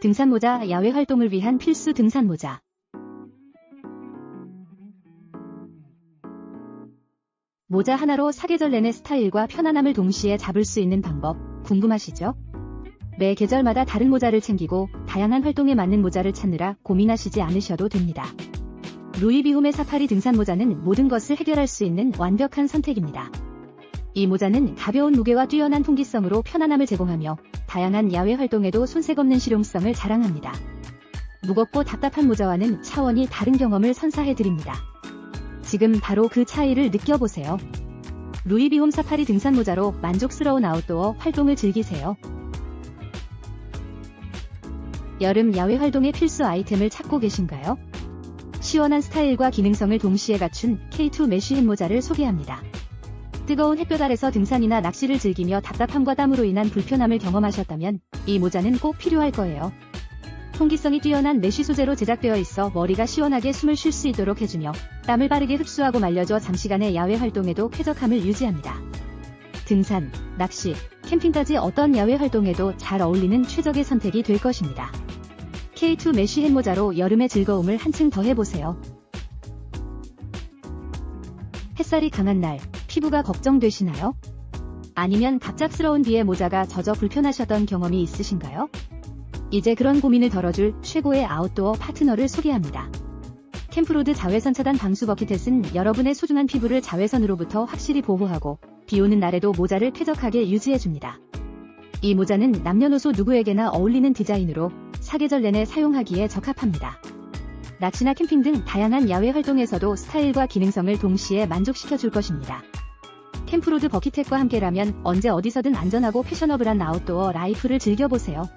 등산모자 야외 활동을 위한 필수 등산모자. 모자 하나로 사계절 내내 스타일과 편안함을 동시에 잡을 수 있는 방법 궁금하시죠? 매 계절마다 다른 모자를 챙기고 다양한 활동에 맞는 모자를 찾느라 고민하시지 않으셔도 됩니다. 루이비홈의 사파리 등산 모자는 모든 것을 해결할 수 있는 완벽한 선택입니다. 이 모자는 가벼운 무게와 뛰어난 통기성으로 편안함을 제공하며 다양한 야외 활동에도 손색 없는 실용성을 자랑합니다. 무겁고 답답한 모자와는 차원이 다른 경험을 선사해드립니다. 지금 바로 그 차이를 느껴보세요. 루이비홈 사파리 등산 모자로 만족스러운 아웃도어 활동을 즐기세요. 여름 야외 활동의 필수 아이템을 찾고 계신가요? 시원한 스타일과 기능성을 동시에 갖춘 K2 메쉬 햄 모자를 소개합니다. 뜨거운 햇볕 아래서 등산이나 낚시를 즐기며 답답함과 땀으로 인한 불편함을 경험하셨다면 이 모자는 꼭 필요할 거예요. 통기성이 뛰어난 메쉬 소재로 제작되어 있어 머리가 시원하게 숨을 쉴 수 있도록 해주며 땀을 빠르게 흡수하고 말려줘 잠시간의 야외 활동에도 쾌적함을 유지합니다. 등산, 낚시, 캠핑까지 어떤 야외 활동에도 잘 어울리는 최적의 선택이 될 것입니다. K2 메쉬 햄 모자로 여름의 즐거움을 한층 더해보세요. 햇살이 강한 날, 피부가 걱정되시나요? 아니면 갑작스러운 비에 모자가 젖어 불편하셨던 경험이 있으신가요? 이제 그런 고민을 덜어줄 최고의 아웃도어 파트너를 소개합니다. 캠프로드 자외선 차단 방수 버킷햇은 여러분의 소중한 피부를 자외선으로부터 확실히 보호하고 비 오는 날에도 모자를 쾌적하게 유지해줍니다. 이 모자는 남녀노소 누구에게나 어울리는 디자인으로 사계절 내내 사용하기에 적합합니다. 낚시나 캠핑 등 다양한 야외 활동에서도 스타일과 기능성을 동시에 만족시켜 줄 것입니다. 캠프로드 버킷햇과 함께라면 언제 어디서든 안전하고 패셔너블한 아웃도어 라이프를 즐겨보세요.